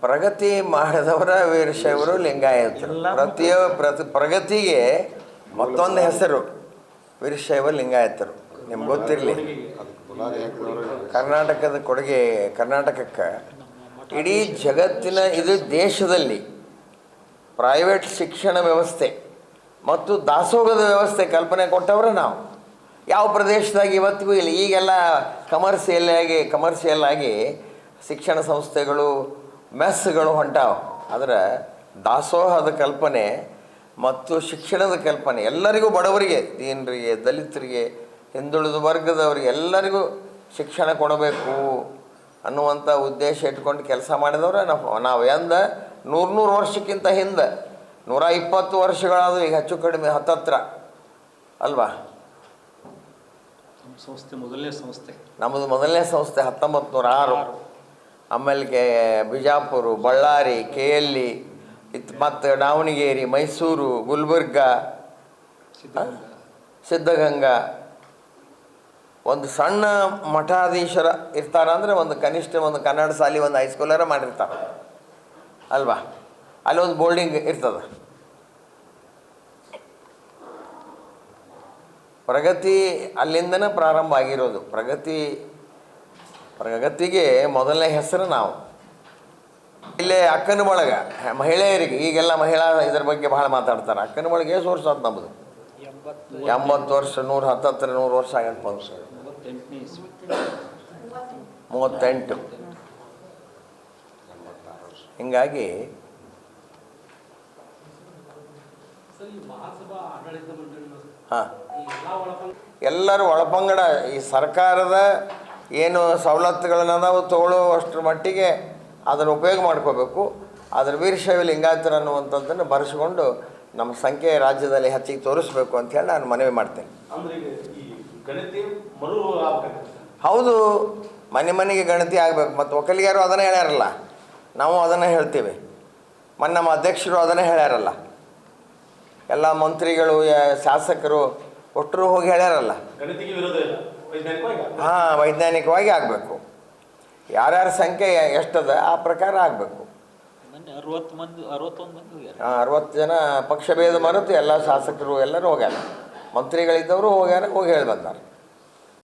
ಪ್ರಗತಿ ಮಾಡಿದವರ ವೀರಶೈವರು ಲಿಂಗಾಯತರು. ಪ್ರತಿಯ ಪ್ರತಿ ಪ್ರಗತಿಗೆ ಮತ್ತೊಂದು ಹೆಸರು ವೀರಶೈವ ಲಿಂಗಾಯತರು. ನಿಮ್ಗೆ ಗೊತ್ತಿರಲಿ. ಕರ್ನಾಟಕದ ಕೊಡುಗೆ ಕರ್ನಾಟಕಕ್ಕೆ ಇಡೀ ಜಗತ್ತಿನ ಇದು ದೇಶದಲ್ಲಿ ಪ್ರೈವೇಟ್ ಶಿಕ್ಷಣ ವ್ಯವಸ್ಥೆ ಮತ್ತು ದಾಸೋಗದ ವ್ಯವಸ್ಥೆ ಕಲ್ಪನೆ ಕೊಟ್ಟವ್ರೆ ನಾವು. ಯಾವ ಪ್ರದೇಶದಾಗ ಇವತ್ತಿಗೂ ಇಲ್ಲ. ಈಗೆಲ್ಲ ಕಮರ್ಷಿಯಲ್ ಆಗಿ ಕಮರ್ಷಿಯಲ್ ಆಗಿ ಶಿಕ್ಷಣ ಸಂಸ್ಥೆಗಳು ಮೆಸ್ಗಳು ಹೊಂಟಾವ. ಆದರೆ ದಾಸೋಹದ ಕಲ್ಪನೆ ಮತ್ತು ಶಿಕ್ಷಣದ ಕಲ್ಪನೆ ಎಲ್ಲರಿಗೂ ಬಡವರಿಗೆ ದೀನರಿಗೆ ದಲಿತರಿಗೆ ಹಿಂದುಳಿದ ವರ್ಗದವರಿಗೆ ಎಲ್ಲರಿಗೂ ಶಿಕ್ಷಣ ಕೊಡಬೇಕು ಅನ್ನುವಂಥ ಉದ್ದೇಶ ಇಟ್ಕೊಂಡು ಕೆಲಸ ಮಾಡಿದವ್ರೆ ನಾವು ನಾವು ಎಂದ ನೂರು ನೂರು ವರ್ಷಕ್ಕಿಂತ ಹಿಂದೆ. ನೂರ ಇಪ್ಪತ್ತು ವರ್ಷಗಳಾದವು ಈಗ ಹೆಚ್ಚು ಕಡಿಮೆ ಹತ್ತತ್ರ. ಅಲ್ವಾ? ಸಂಸ್ಥೆ ಮೊದಲನೇ ಸಂಸ್ಥೆ. ನಮ್ಮದು ಮೊದಲನೇ ಸಂಸ್ಥೆ ಹತ್ತೊಂಬತ್ತು ನೂರ ಆರು. ಆಮೇಲೆ ಬಿಜಾಪುರ ಬಳ್ಳಾರಿ ಕೆ ಎಲ್ಲಿ ಇತ್ ಮತ್ತು ದಾವಣಗೆರೆ ಮೈಸೂರು ಗುಲ್ಬರ್ಗ ಸಿದ್ಧಗಂಗಾ. ಒಂದು ಸಣ್ಣ ಮಠಾಧೀಶರ ಇರ್ತಾರ ಅಂದ್ರೆ ಒಂದು ಕನಿಷ್ಠ ಒಂದು ಕನ್ನಡ ಶಾಲಿ ಒಂದು ಹೈಸ್ಕೂಲರ ಮಾಡಿರ್ತಾರೆ. ಅಲ್ವಾ? ಅಲ್ಲಿ ಒಂದು ಬೋರ್ಡಿಂಗ್ ಇರ್ತದೆ. ಪ್ರಗತಿ ಅಲ್ಲಿಂದನೇ ಪ್ರಾರಂಭ ಆಗಿರೋದು. ಪ್ರಗತಿ ಪ್ರಗತಿಗೆ ಮೊದಲನೇ ಹೆಸರು ನಾವು. ಇಲ್ಲೇ ಅಕ್ಕನ ಬಳಗ ಮಹಿಳೆಯರಿಗೆ ಈಗೆಲ್ಲ ಮಹಿಳಾ ಇದ್ರ ಬಗ್ಗೆ ಭಾಳ ಮಾತಾಡ್ತಾರೆ. ಅಕ್ಕನ ಬಳಗ ಎಷ್ಟು ವರ್ಷ ಆಯ್ತು ನಮ್ಮದು ಎಂಬತ್ತು ವರ್ಷ ನೂರು ಹತ್ತತ್ರ ನೂರು ವರ್ಷ ಆಗತ್ತೆ ವರ್ಷ ಮೂವತ್ತೆಂಟು. ಹಿಂಗಾಗಿ ಹಾಂ. ಎಲ್ಲರೂ ಒಳಪಂಗಡ ಈ ಸರ್ಕಾರದ ಏನು ಸವಲತ್ತುಗಳನ್ನು ನಾವು ತಗೊಳ್ಳೋ ಅಷ್ಟರ ಮಟ್ಟಿಗೆ ಅದನ್ನು ಉಪಯೋಗ ಮಾಡ್ಕೋಬೇಕು. ಅದರ ವೀರಶೈವ ಲಿಂಗಾಯತರು ಅನ್ನುವಂಥದ್ದನ್ನು ಬರೆಸಿಕೊಂಡು ನಮ್ಮ ಸಂಖ್ಯೆ ರಾಜ್ಯದಲ್ಲಿ ಹೆಚ್ಚಿಗೆ ತೋರಿಸ್ಬೇಕು ಅಂತ ಹೇಳಿ ನಾನು ಮನವಿ ಮಾಡ್ತೇನೆ. ಹೌದು ಮನೆ ಮನೆಗೆ ಗಣತಿ ಆಗಬೇಕು. ಮತ್ತು ಒಕ್ಕಲಿಗರು ಅದನ್ನೇ ಹೇಳ್ಯಾರಲ್ಲ ನಾವು ಅದನ್ನು ಹೇಳ್ತೀವಿ. ಮೊನ್ನೆ ನಮ್ಮ ಅಧ್ಯಕ್ಷರು ಅದನ್ನೇ ಹೇಳ್ಯಾರಲ್ಲ. ಎಲ್ಲ ಮಂತ್ರಿಗಳು ಶಾಸಕರು ಒಟ್ಟರು ಹೋಗಿ ಹೇಳ್ಯಾರಲ್ಲ. ಹಾಂ ವೈಜ್ಞಾನಿಕವಾಗಿ ಆಗಬೇಕು. ಯಾರ್ಯಾರ ಸಂಖ್ಯೆ ಎಷ್ಟದ ಆ ಪ್ರಕಾರ ಆಗಬೇಕು. ಮೊನ್ನೆ ಅರವತ್ತು ಮಂದಿ ಅರವತ್ತೊಂದು ಮಂದಿ ಹೋಗ್ಯಾರ. ಅರವತ್ತು ಜನ ಪಕ್ಷಭೇದ ಮರೆತು ಎಲ್ಲ ಶಾಸಕರು ಎಲ್ಲರೂ ಹೋಗ್ಯಾರ. ಮಂತ್ರಿಗಳಿದ್ದವರು ಹೋಗ್ಯಾರ ಹೋಗಿ ಹೇಳಿ ಬಂದಾರೆ